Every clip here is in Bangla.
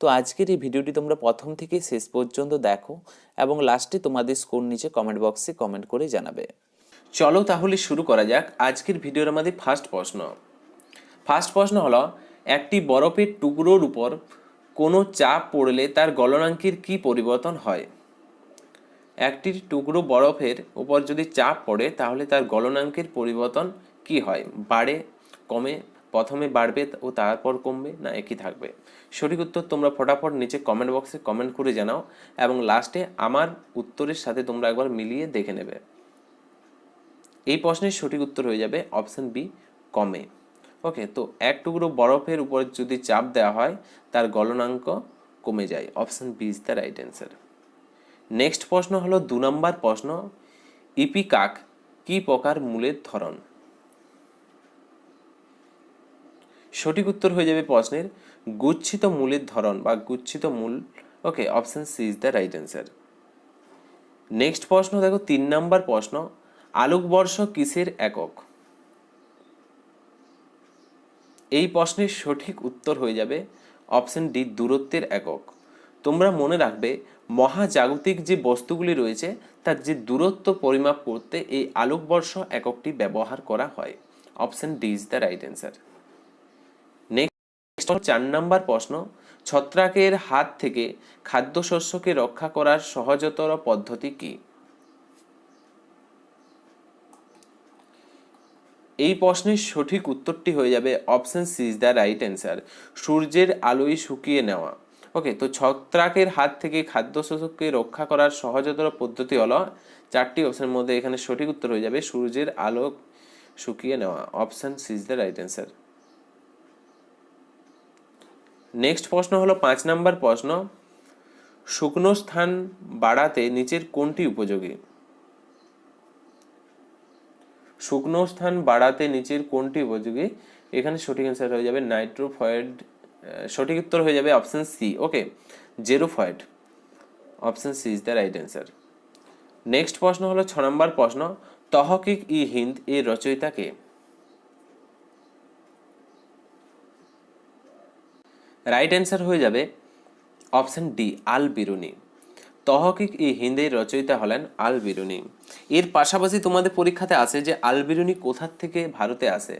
তো আজকের এই ভিডিওটি তোমরা প্রথম থেকে শেষ পর্যন্ত দেখো এবং লাস্টে তোমাদের স্কোর নিচে কমেন্ট বক্সে কমেন্ট করে জানাবে। চলো তাহলে শুরু করা যাক আজকের ভিডিওর আমাদের ফার্স্ট প্রশ্ন। ফার্স্ট প্রশ্ন হলো, একটি বরফের টুকরোর উপর কোনো চাপ পড়লে তার গলনাঙ্কের কি পরিবর্তন হয়? একটি টুকরো বরফের উপর যদি চাপ পড়ে তাহলে তার গলনাঙ্কের পরিবর্তন কি হয়? বাড়ে, কমে প্রথমে বাড়বে ও তারপর কমবে, না একই থাকবে? সঠিক উত্তর তোমরা ফটাফট নিচে কমেন্ট বক্সে কমেন্ট করে জানাও এবং লাস্টে আমার উত্তরের সাথে তোমরা একবার মিলিয়ে দেখে নেবে। এই প্রশ্নের সঠিক উত্তর হয়ে যাবে অপশান বি কমে। ওকে তো এক টুকরো বরফের উপর যদি চাপ দেওয়া হয়, তার গলনাঙ্ক কমে যায়। Option B is the right answer next প্রশ্ন হলো দু নম্বর প্রশ্ন, ইপিকাক কি প্রকার মূলের ধরন? সঠিক উত্তর হয়ে যাবে প্রশ্নের গুচ্ছিত মূলের ধরন বা গুচ্ছিত মূল। Okay option C is the right answer next প্রশ্ন, দেখো, তিন নম্বর প্রশ্ন, আলোকবর্ষ কিসের একক? এই প্রশ্নের সঠিক উত্তর হয়ে যাবে অপশন ডি দূরত্বের একক। তোমরা মনে রাখবে, মহাজাগতিক যে বস্তুগুলি রয়েছে, তার যে দূরত্ব পরিমাপ করতে এই আলোকবর্ষ এককটি ব্যবহার করা হয়। Option D is the right answer চার নম্বর প্রশ্ন। ছত্রাকের হাত থেকে খাদ্যশস্যকে রক্ষা করার সহজতর পদ্ধতি কি? এই প্রশ্নের সঠিক উত্তরটি হয়ে যাবে option C is the right answer সূর্যের আলোয় শুকিয়ে নেওয়া। ওকে তো ছত্রাকের হাত থেকে খাদ্যশস্যকে রক্ষা করার সহজতর পদ্ধতি হলো, চারটি অপশনের মধ্যে এখানে সঠিক উত্তর হয়ে যাবে সূর্যের আলো শুকিয়ে নেওয়া। Option C is the right answer next প্রশ্ন হলো পাঁচ নাম্বার প্রশ্ন। শুকনো স্থান বাড়াতে নিচের কোনটি উপযোগী? শুকনো স্থান বাড়াতে নিচের কোনটি উপযোগী? এখানে সঠিক অ্যান্সার হয়ে যাবে নাইট্রোফয়েড সঠিক উত্তর হয়ে যাবে option C okay জেরোফয়েড option C is the right answer next প্রশ্ন হলো ছ নম্বর প্রশ্ন। তহকিক ই হিন্দ এর রচয়িতা কে? রাইট অ্যান্সার হয়ে যাবে অপশন ডি আল বিরুনি তহকিক ই হিন্দির রচয়িতা হলেন আল বিরুনি এর পাশাপাশি তোমাদের পরীক্ষাতে আসে যে আল বিরুনি কোথার থেকে ভারতে আসে।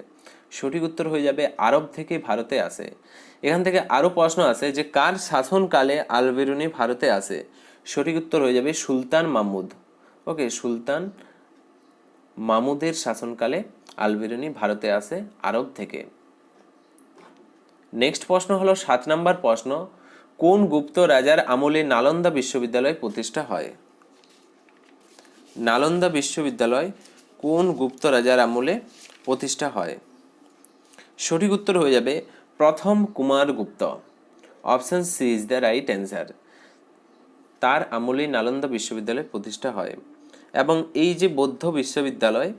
সঠিক উত্তর হয়ে যাবে আরব থেকে ভারতে আসে। এখান থেকে আরও প্রশ্ন আছে যে কার শাসনকালে আল বিরুনি ভারতে আসে। সঠিক উত্তর হয়ে যাবে সুলতান মাহমুদ। ওকে সুলতান মামুদের শাসনকালে আল বিরুনি ভারতে আসে আরব থেকে। নেক্সট প্রশ্ন হলো সাত নম্বর প্রশ্ন, কোন গুপ্ত রাজার আমলে নালন্দা বিশ্ববিদ্যালয় প্রতিষ্ঠা হয়? নালন্দা বিশ্ববিদ্যালয় কোন গুপ্ত রাজার আমলে প্রতিষ্ঠা হয়? সঠিক উত্তর হয়ে যাবে, প্রথম Kumar Gupta. Option C is the right answer. তার আমলে নালন্দা বিশ্ববিদ্যালয় প্রতিষ্ঠা হয়। এবং এই যে বৌদ্ধ বিশ্ববিদ্যালয়,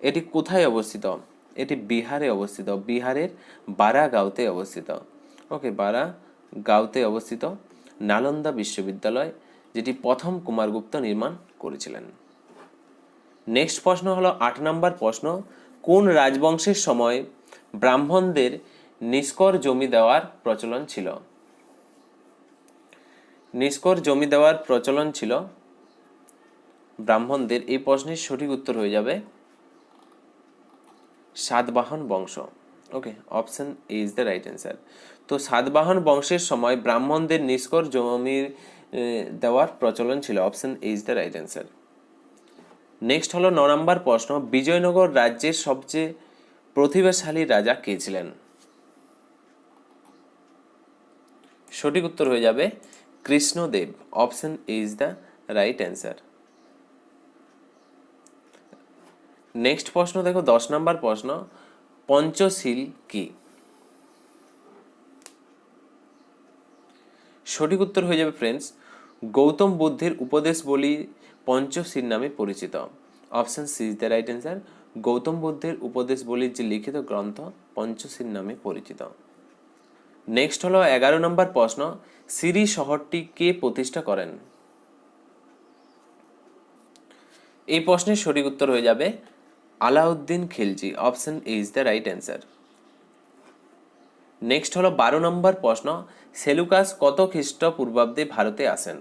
এটি কোথায় অবস্থিত? এটি বিহারে অবস্থিত। বিহারের বারাগাঁওতে অবস্থিত। ওকে বারা গাঁওতে অবস্থিত নালন্দা বিশ্ববিদ্যালয়, যেটি প্রথম কুমারগুপ্ত নির্মাণ করেছিলেন। নেক্সট প্রশ্ন হলো, আট নম্বর প্রশ্ন, কোন রাজবংশের সময় ব্রাহ্মণদের নিষ্কর জমি দেওয়ার প্রচলন ছিল? নিষ্কর জমি দেওয়ার প্রচলন ছিল ব্রাহ্মণদের। এই প্রশ্নের সঠিক উত্তর হয়ে যাবে সাতবাহন বংশ। Okay option is the right answer তো সাতবাহন বংশের সময় ব্রাহ্মণদের নিষ্কর জমি দেওয়ার প্রচলন ছিল। Option is the right answer next হলো ন নম্বর প্রশ্ন। বিজয়নগর রাজ্যের সবচেয়ে প্রতিভাশালী রাজা কে ছিলেন? সঠিক উত্তর হয়ে যাবে Krishnadeva. Option is the right answer next প্রশ্ন, দেখো দশ নম্বর প্রশ্ন, পঞ্চশীল কি? সঠিক উত্তর হয়ে যাবে ফ্রেন্ডস গৌতম বুদ্ধের উপদেশ বলি পঞ্চশীর নামে পরিচিত। Option C the right answer Gautam বুদ্ধের উপদেশ বলির যে লিখিত গ্রন্থ পঞ্চশীর নামে পরিচিত। নেক্সট হলো এগারো নম্বর প্রশ্ন সিরি শহরটি কে প্রতিষ্ঠা করেন? এই প্রশ্নের সঠিক উত্তর হয়ে যাবে Alauddin Khilji option A is the right answer next হলো বারো নম্বর প্রশ্ন, সেলুকাস কত খ্রিস্টপূর্বাব্দে ভারতে আসেন?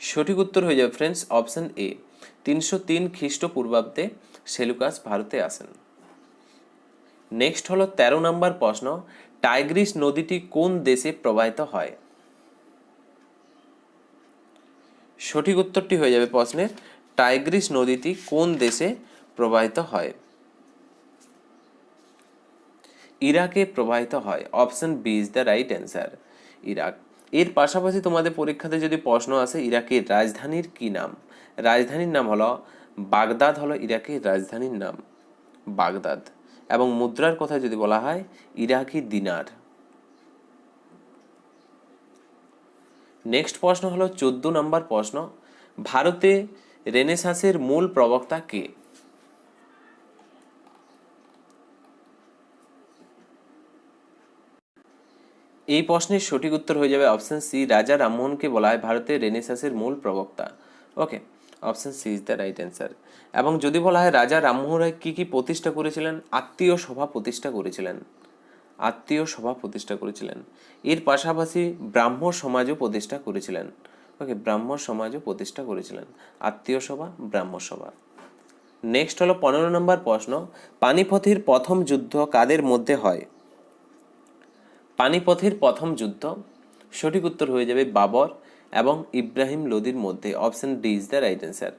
সঠিক উত্তর হয়ে যাবে ফ্রেন্ডস অপশন এ তিনশো তিন খ্রিস্টপূর্বাব্দে সেলুকাস ভারতে আসেন। নেক্সট হলো তেরো নম্বর প্রশ্ন, টাইগ্রিস নদীটি কোন দেশে প্রবাহিত হয়? সঠিক উত্তরটি হয়ে যাবে প্রশ্নের টাইগ্রিস নদীটি কোন দেশে প্রবাহিত হয়? ইরাকে প্রবাহিত হয়। Option B is the right answer, Iraq. এর পাশাপাশি তোমাদের পরীক্ষাতে যদি প্রশ্ন আসে, ইরাকের রাজধানীর কি নাম? রাজধানীর নাম হলো বাগদাদ, হলো ইরাকের রাজধানীর নাম, বাগদাদ। এবং মুদ্রার কথা যদি বলা হয়, ইরাকি দিনার। নেক্সট প্রশ্ন হলো চোদ্দ নম্বর প্রশ্ন, ভারতে রেনেসাঁসের মূল প্রবক্তা কে? এই প্রশ্নের সঠিক উত্তর হয়ে যাবে অপশন সি রাজা রামমোহনকে বলা হয় ভারতের রেনেসাসের মূল প্রবক্তা। Okay option C is the right answer এবং যদি বলা হয় রাজা রামমোহন রায় কী কী প্রতিষ্ঠা করেছিলেন? আত্মীয় সভা প্রতিষ্ঠা করেছিলেন। আত্মীয় সভা প্রতিষ্ঠা করেছিলেন। এর পাশাপাশি ব্রাহ্ম সমাজও প্রতিষ্ঠা করেছিলেন। ওকে, ব্রাহ্ম সমাজও প্রতিষ্ঠা করেছিলেন। আত্মীয় সভা, ব্রাহ্ম সভা। নেক্সট হলো পনেরো নম্বর প্রশ্ন, পানিপথের প্রথম যুদ্ধ কাদের মধ্যে হয়? পানিপথের প্রথম যুদ্ধ সঠিক উত্তর হয়ে যাবে বাবর এবং ইব্রাহিম লোদির মধ্যে। Option D is the right answer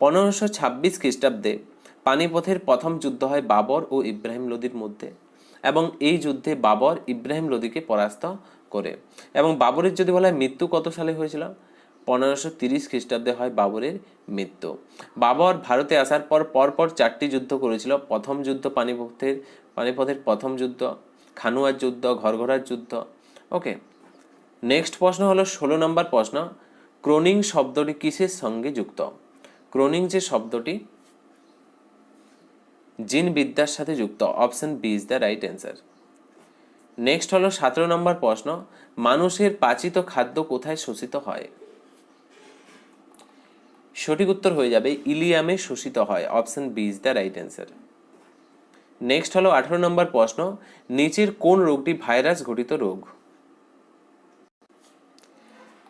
পনেরোশো ছাব্বিশ খ্রিস্টাব্দে পানিপথের প্রথম যুদ্ধ হয় বাবর ও ইব্রাহিম লোদির মধ্যে। এবং এই যুদ্ধে বাবর ইব্রাহিম লোদিকে পরাস্ত করে। এবং বাবরের যদি বলা হয় মৃত্যু কত সালে হয়েছিল? পনেরোশো তিরিশ খ্রিস্টাব্দে হয় বাবরের মৃত্যু। বাবর ভারতে আসার পর পরপর চারটি যুদ্ধ করেছিল। প্রথম যুদ্ধ পানিপথের পানিপথের প্রথম যুদ্ধ, খানুয়ার যুদ্ধ, ঘরঘরার যুদ্ধ। ওকে, নেক্সট প্রশ্ন হলো ষোলো নম্বর প্রশ্ন, ক্রোনিং শব্দটি কিসের সঙ্গে যুক্ত? ক্রোনিং যে শব্দটি জিন বিদ্যার সাথে যুক্ত, option B is the right answer. Next হলো সতেরো নম্বর প্রশ্ন, মানুষের পাচিত খাদ্য কোথায় শোষিত হয়? সঠিক উত্তর হয়ে যাবে, ইলিয়ামে শোষিত হয়, option B is the right answer. Next হলো আঠারো নম্বর প্রশ্ন, নিচের কোন রোগটি ভাইরাস ঘটিত রোগ?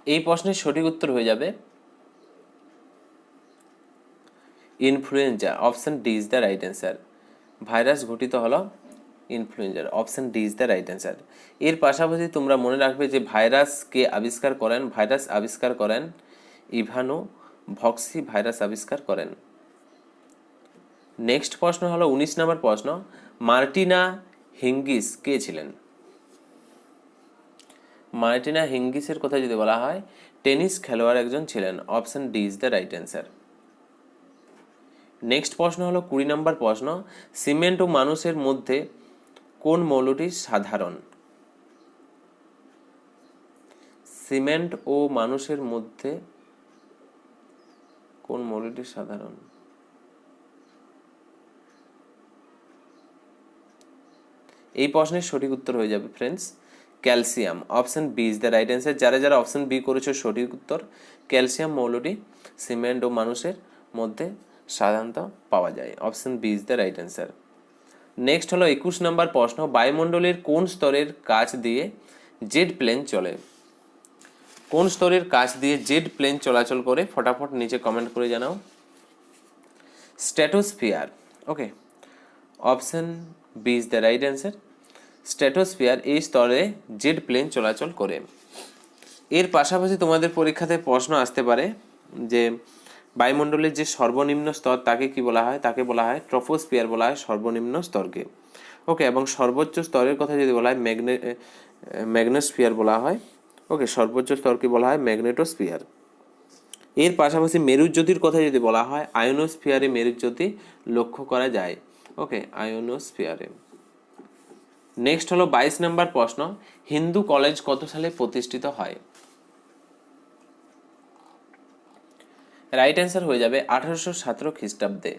এই প্রশ্নের সঠিক উত্তর হয়ে যাবে influenza option D is the right answer virus ঘটিত হলো ইনফ্লুয়েঞ্জার option D is the right answer এর পাশাপাশি তোমরা মনে রাখবে যে ভাইরাস কে আবিষ্কার করেন ভাইরাস আবিষ্কার করেন ইভানো ভক্সি ভাইরাস আবিষ্কার করেন। নেক্সট প্রশ্ন হলো, উনিশ নম্বর প্রশ্ন, মার্টিনা হিঙ্গিস কে ছিলেন? মার্টিনা হিঙ্গিসের কথা যদি বলা হয়, টেনিস খেলোয়াড় একজন ছিলেন option D is the right answer next প্রশ্ন হলো কুড়ি নম্বর প্রশ্ন, সিমেন্ট ও মানুষের মধ্যে কোন মৌলটি সাধারণ? সিমেন্ট ও মানুষের মধ্যে কোন মৌলটি সাধারণ? এই প্রশ্নের সঠিক উত্তর হয়ে যাবে friends calcium. Option B is the right answer যারা যারা অপশন বি করেছ সঠিক উত্তর, ক্যালসিয়াম মৌলটি সিমেন্ট ও মানুষের মধ্যে সাধারণত পাওয়া যায়। Option B is the right answer next হলো একুশ নম্বর প্রশ্ন, বায়ুমণ্ডলের কোন স্তরের কাছ দিয়ে জেড প্লেন চলে? কোন স্তরের কাছ দিয়ে জেড প্লেন চলাচল করে? ফটাফট নিচে কমেন্ট করে জানাও। Stratosphere okay option B is the right answer stratosphere এই স্তরে জেড প্লেন চলাচল করে। এর পাশাপাশি তোমাদের পরীক্ষাতে প্রশ্ন আসতে পারে যে বায়ুমণ্ডলের যে সর্বনিম্ন স্তর তাকে কি বলা হয়? তাকে বলা হয় ট্রফোস্ফিয়ার বলা হয় সর্বনিম্ন স্তরকে। ওকে এবং সর্বোচ্চ স্তরের কথা যদি বলা হয়, ম্যাগনে ম্যাগনোস্ফিয়ার বলা হয়। ওকে সর্বোচ্চ স্তরকে বলা হয় ম্যাগনেটোস্ফিয়ার। এর পাশাপাশি মেরুজ্যোতির কথা যদি বলা হয়, আয়োনোস্ফিয়ারে মেরুজ্যোতি লক্ষ্য করা যায়। ওকে আয়োনোস্ফিয়ারে। নেক্সট হলো বাইশ নম্বর প্রশ্ন, হিন্দু কলেজ কত সালে প্রতিষ্ঠিত হয়? রাইট অ্যান্সার হয়ে যাবে আঠারোশো সতেরো খ্রিস্টাব্দে।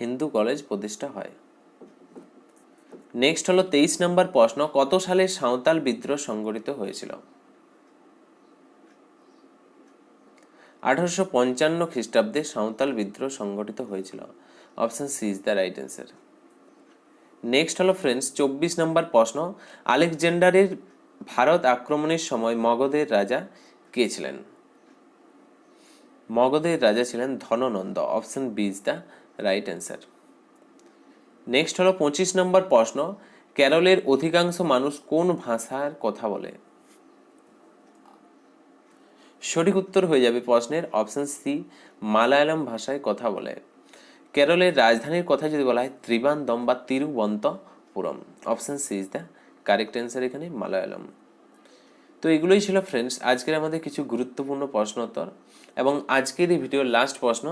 হিন্দু কলেজ প্রতিষ্ঠা হয়। নেক্সট হলো তেইশ নম্বর প্রশ্ন, কত সালে সাঁওতাল বিদ্রোহ সংগঠিত হয়েছিল? আঠারোশো পঞ্চান্ন খ্রিস্টাব্দে সাঁওতাল বিদ্রোহ সংগঠিত হয়েছিল। Option C is the right answer next হলো ফ্রেন্ডস চব্বিশ নম্বর প্রশ্ন, আলেকজান্ডারের ভারত আক্রমণের সময় মগধের রাজা কে ছিলেন? মগধের রাজা ছিলেন Dhanananda option B is the right answer next হলো পঁচিশ নম্বর প্রশ্ন, কেরলের অধিকাংশ মানুষ কোন ভাষার কথা বলে? সঠিক উত্তর হয়ে যাবে প্রশ্নের অপশন সি মালায়ালাম ভাষায় কথা বলে। কেরলের রাজধানীর কথা যদি বলা হয়, ত্রিবান্দম বা Thiruvananthapuram. Option C is the correct answer এখানে, মালায়ালাম। তো এগুলোই ছিল ফ্রেন্ডস আজকের আমাদের কিছু গুরুত্বপূর্ণ প্রশ্ন উত্তর এবং আজকের এই ভিডিওর লাস্ট প্রশ্ন,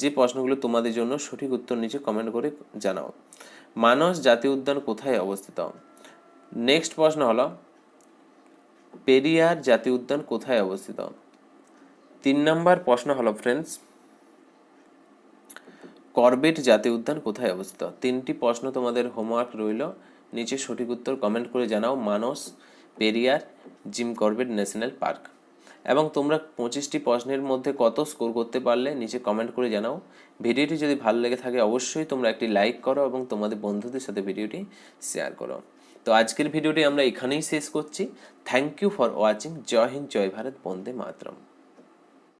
যে প্রশ্নগুলো তোমাদের জন্য সঠিক উত্তর নিচে কমেন্ট করে জানাও। মানস জাতীয় উদ্যান কোথায় অবস্থিত? নেক্সট প্রশ্ন হলো, পেরিয়ার জাতীয় উদ্যান কোথায় অবস্থিত? তিন নম্বর প্রশ্ন হলো ফ্রেন্ডস করবেট জাতীয় উদ্যান কোথায় অবস্থিত? তিনটি প্রশ্ন তোমাদের হোমওয়ার্ক রইল, নিচে সঠিক উত্তর কমেন্ট করে জানাও, Manas, Periyar, Jim Corbett National Park এবং তোমরা পঁচিশটি প্রশ্নের মধ্যে কত স্কোর করতে পারলে নিচে কমেন্ট করে জানাও। ভিডিওটি যদি ভালো লেগে থাকে অবশ্যই তোমরা একটি লাইক করো এবং তোমাদের বন্ধুদের সাথে ভিডিওটি শেয়ার করো। তো আজকের ভিডিওটি আমরা এখানেই শেষ করছি। থ্যাংক ইউ ফর ওয়াচিং জয় হিন্দ, জয় ভারত, বন্দে মাতরম।